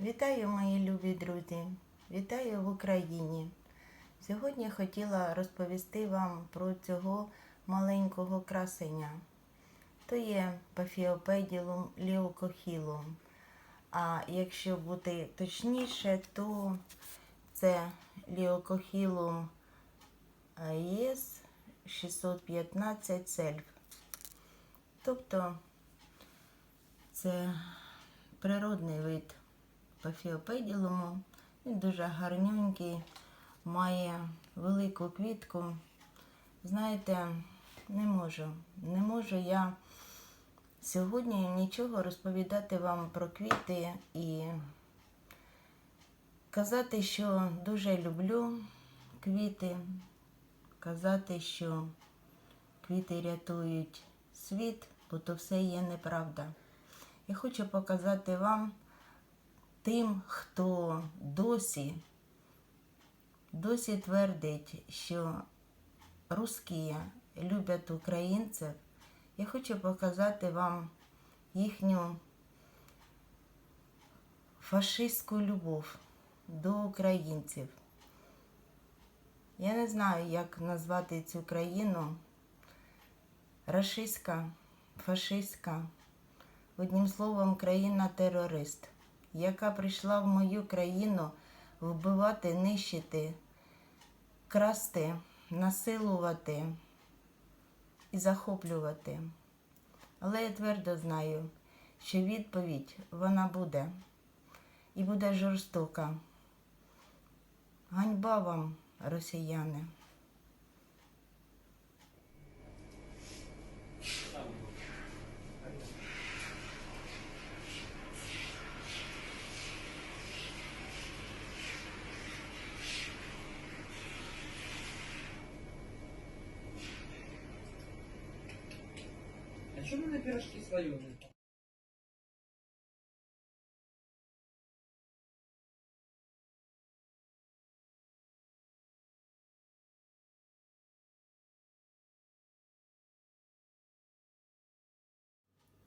Вітаю, мої любі друзі! Вітаю в Україні! Сьогодні хотіла розповісти вам про цього маленького красеня. То є пафіопеділум ліокохілум. А якщо бути точніше, то це ліокохілум ЄС 615 сельф. Тобто це природний вид пафіопеділуму. Він дуже гарнюнький, має велику квітку. Знаєте, не можу, не можу я сьогодні нічого розповідати вам про квіти і казати, що дуже люблю квіти, казати, що квіти рятують світ, бо то все є неправда. Я хочу показати вам тим, хто досі, досі твердить, що русські люблять українців. Я хочу показати вам їхню фашистську любов до українців. Я не знаю, як назвати цю країну. Рашистська, фашистська, одним словом, країна-терорист, яка прийшла в мою країну вбивати, нищити, красти, насилувати і захоплювати. Але я твердо знаю, що відповідь вона буде і буде жорстока. Ганьба вам, росіяни. Мы на пирожки слоеные?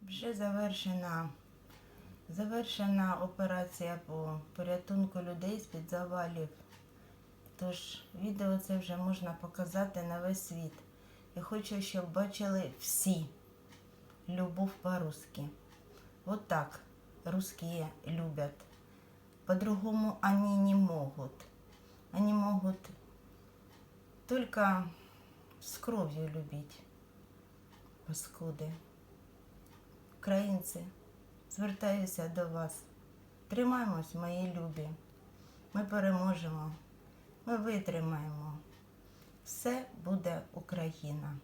Вже завершена, завершена операція по порятунку людей з-під завалів. Тож відео це вже можна показати на весь світ. Я хочу, щоб бачили всі любов по-русски. Вот так русские любят. По-другому они не могут. Они могут только с кровью любить. Паскуди. Українці, звертаюся до вас. Тримаймось, мої любі. Ми переможемо. Ми витримаємо. Все буде Україна.